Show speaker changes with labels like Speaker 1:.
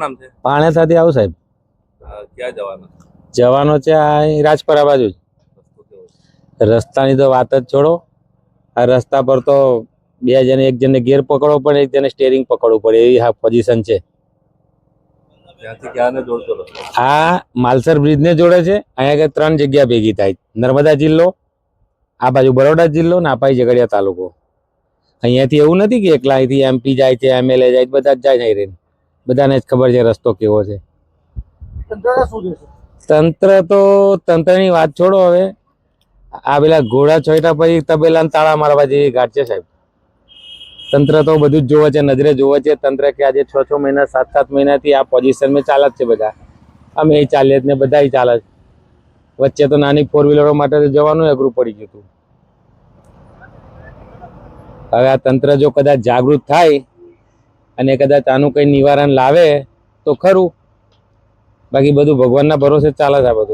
Speaker 1: શું નામ છે?
Speaker 2: પાણેસાથી આવું સાહેબ.
Speaker 1: ક્યાં જવાનું?
Speaker 2: જવાનો છે આ રાજપરા બાજુ જ. રસ્તાની તો વાત જ છોડો. આ રસ્તા પર તો બે જણે એક જણને ગેર પકડવો પડે એક જણને સ્ટેરિંગ પકડવું પડે એવી હા પોઝિશન છે. આ માલસર બ્રિજને જોડે છે. અહીંયા આગળ ત્રણ જગ્યા ભેગી થાય. નર્મદા જિલ્લો આ બાજુ બરોડા જિલ્લો ને આ બાજુ ઝઘડિયા તાલુકો. અહીંયાથી એવું નથી કે એકલા અહીંથી એમપી જાય છે એમએલએ જાય બધા જ જાય નહીં રહીને. બધાને જ ખબર છે રસ્તો કેવો છે. તંત્ર તો તંત્રની વાત છોડો હવે. આ પેલા ઘોડા છોટા પછી તબેલા તાળા મારવા જેવી ઘાટ છે સાહેબ. તંત્ર તો બધું જ જોવે છે નજરે જોવે છે. તંત્ર કે આજે છ છ મહિના સાત સાત મહિનાથી આ પોઝિશનમાં ચાલે જ છે બધા. અમે એ ચાલીએ જ ને બધા ચાલે છે વચ્ચે તો નાની ફોર વ્હીલરો માટે તો જવાનું અઘરું પડી ગયું હતું. હવે આ તંત્ર જો કદાચ જાગૃત થાય અને કદાચ આનું કંઈ નિવારણ લાવે તો ખરું. બાકી બધું ભગવાનના ભરોસે ચાલે છે આ બધું.